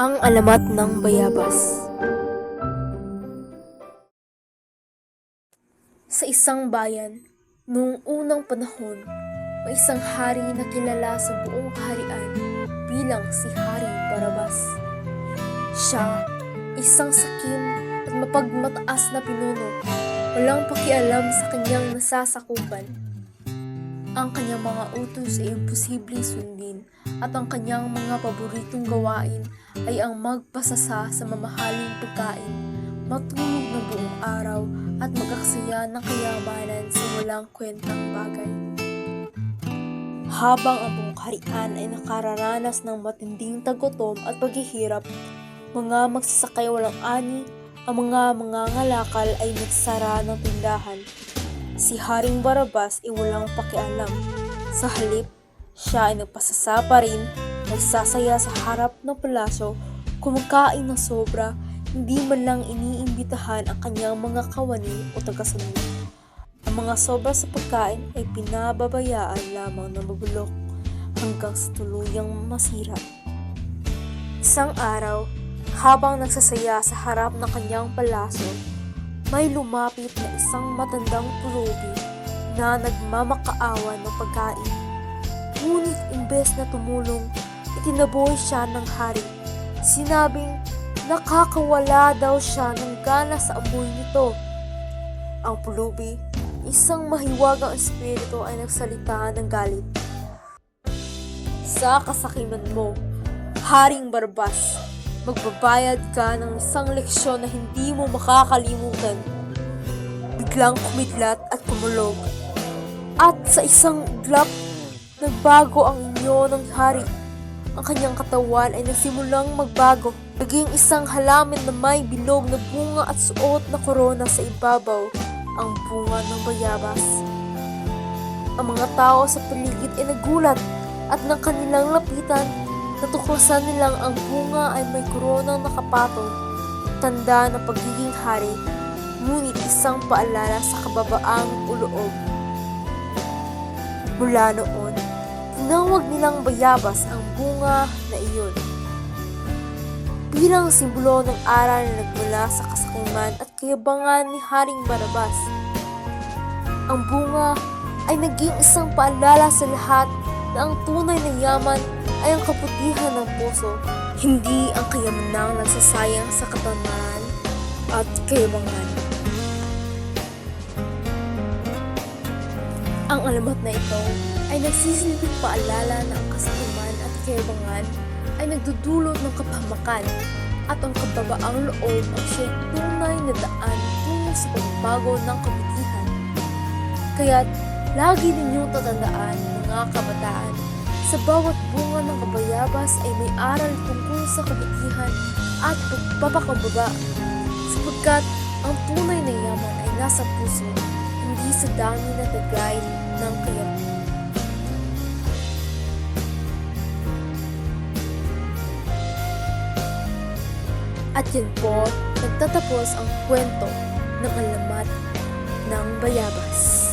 alamat ng bayabas. Sa isang bayan, noong unang panahon, may isang hari na kilala sa buong kaharian bilang si Hari Barabas. Siya, isang sakim at mapagmataas na pinuno, walang pakialam sa kanyang nasasakupan. Ang kanyang mga utos ay imposibleng sundin at ang kanyang mga paboritong gawain ay ang magpasasa sa mamahaling pagkain, matulog ng buong araw at magaksaya ng kayamanan sa walang kwentang bagay. Habang ang buong kaharian ay nakararanas ng matinding tagutom at paghihirap, mga magsasakay walang ani, ang mga mga ngalakal ay nagsara ng tindahan. Si Haring Barabas ay walang pakialam. Sa halip, siya ay nagpasasa pa rin, nagsasaya sa harap ng palasyo, kumakain ng sobra, hindi man lang iniimbitahan ang kanyang mga kawani o tagasunod. Ang mga sobra sa pagkain ay pinababayaan lamang ng mabulok hanggang sa tuluyang masira. Isang araw, habang nagsasaya sa harap ng kanyang palasyo, may lumapit na isang matandang pulubi na nagmamakaawa ng pagkain. Ngunit imbes na tumulong, itinaboy siya ng hari. Sinabing nakakawala daw siya ng gana sa amoy nito. Ang pulubi, isang mahiwagang espiritu ay nagsalita ng galit. Sa kasakiman mo, Haring Barbas, magbabayad ka ng isang leksyon na hindi mo makakalimutan. Biglang kumidlat at kumulog. At sa isang iglap, nagbago ang inyo ng hari. Ang kanyang katawan ay nagsimulang magbago. Naging isang halaman na may bilog na bunga at suot na korona sa ibabaw, ang bunga ng bayabas. Ang mga tao sa paligid ay nagulat at ng kanilang lapitan, natuklasan nilang ang bunga ay may koronang nakapatong, tanda ng pagiging hari, ngunit isang paalala sa kababaang uloob. Mula noon, tinawag nilang bayabas ang bunga na iyon. Bilang simbolo ng aral na nagmula sa kasakiman at kayabangan ni Haring Barabas. Ang bunga ay naging isang paalala sa lahat na ang tunay na yaman ay ang kaputihan ng puso, hindi ang kayamanang nagsasayang sa katamaran at kayabangan. Ang alamat na ito ay nagsisilbing paalala na ang kasakiman at kayabangan ay nagdudulot ng kapahamakan at ang kababaang loob ang siya'y tunay na daan tungo sa pagbago ng kabutihan. Kaya't lagi ninyong tatandaan, mga kabataan, sa bawat bunga ng kabayabas ay may aral tungkol sa kabutihan at pagpapakumbaba sapagkat ang tunay na yaman ay nasa puso, hindi sa dami na tagay ng kayaman. At yan po, nagtatapos ang kwento ng alamat ng bayabas.